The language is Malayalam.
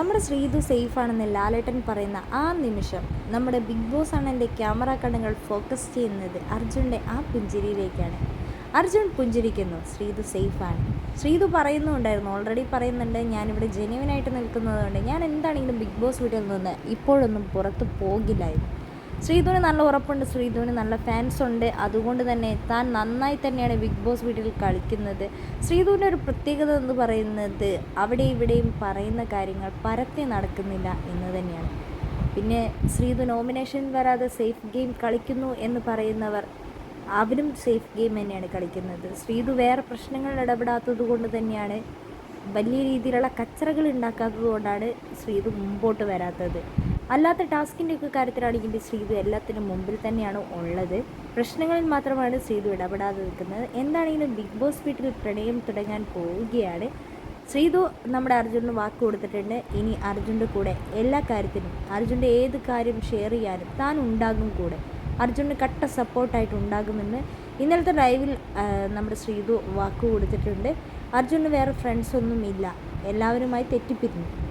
നമ്മുടെ ശ്രീതു സേഫ് ആണെന്ന് ലാലേട്ടൻ പറയുന്ന ആ നിമിഷം നമ്മുടെ ബിഗ് ബോസ് ആണ് എന്റെ ക്യാമറ കണ്ണുകൾ ഫോക്കസ് ചെയ്യുന്നത് അർജുന്റെ ആ പുഞ്ചിരിയിലേക്കാണ്. അർജുൻ പുഞ്ചിരിക്കുന്നു ശ്രീതു സേഫാണ് ശ്രീതു പറയുന്നുണ്ടായിരുന്നു ഓൾറെഡി പറയുന്നുണ്ട് ഞാനിവിടെ ജെന്യുവനായിട്ട് നിൽക്കുന്നതുകൊണ്ട് ഞാൻ എന്താണെങ്കിലും ബിഗ് ബോസ് വീട്ടിൽ നിന്ന് ഇപ്പോഴൊന്നും പുറത്ത് പോകില്ലായിരുന്നു. ശ്രീധുവിന് നല്ല ഉറപ്പുണ്ട് ശ്രീധുവിന് നല്ല ഫാൻസ് ഉണ്ട്. അതുകൊണ്ട് തന്നെ താൻ നന്നായി തന്നെയാണ് ബിഗ് ബോസ് വീട്ടിൽ കളിക്കുന്നത്. ശ്രീധുവിന്റെ ഒരു പ്രത്യേകത എന്ന് പറയുന്നത് അവിടെ ഇവിടെയും പറയുന്ന കാര്യങ്ങൾ പരത്തി നടക്കുന്നില്ല എന്ന് തന്നെയാണ്. പിന്നെ ശ്രീധു നോമിനേഷൻ വരാതെ സേഫ് ഗെയിം കളിക്കുന്നു എന്ന് പറയുന്നവർ അവരും സേഫ് ഗെയിം തന്നെയാണ് കളിക്കുന്നത്. ശ്രീധു വേറെ പ്രശ്നങ്ങളിൽ ഇടപെടാത്തത് കൊണ്ട് തന്നെയാണ് വലിയ രീതിയിലുള്ള കച്ചറകൾ ഉണ്ടാക്കാത്തത് കൊണ്ടാണ് ശ്രീധു മുമ്പോട്ട് വരാത്തത്. അല്ലാത്ത ടാസ്കിന്റെ ഒക്കെ കാര്യത്തിലാണെങ്കിൽ ശ്രീതു എല്ലാത്തിനും മുമ്പിൽ തന്നെയാണ് ഉള്ളത്. പ്രശ്നങ്ങളിൽ മാത്രമാണ് ശ്രീതു ഇടപെടാതെ നിൽക്കുന്നത്. എന്താണെങ്കിലും ബിഗ് ബോസ് വീട്ടിൽ പ്രണയം തുടങ്ങാൻ പോവുകയാണ്? ശ്രീതു നമ്മുടെ അർജുനന് വാക്ക് കൊടുത്തിട്ടുണ്ട്. ഇനി അർജുന്റെ കൂടെ എല്ലാ കാര്യത്തിനും അർജുന്റെ ഏത് കാര്യം ഷെയർ ചെയ്യാനും താൻ ഉണ്ടാകും കൂടെ. അർജുന് കട്ട സപ്പോർട്ടായിട്ട് ഉണ്ടാകുമെന്ന് ഇന്നലത്തെ ആ, നമ്മുടെ ശ്രീതു വാക്ക് കൊടുത്തിട്ടുണ്ട്. അർജുന് വേറെ ഫ്രണ്ട്സൊന്നും ഇല്ല. എല്ലാവരുമായി തെറ്റിപ്പിരിഞ്ഞു.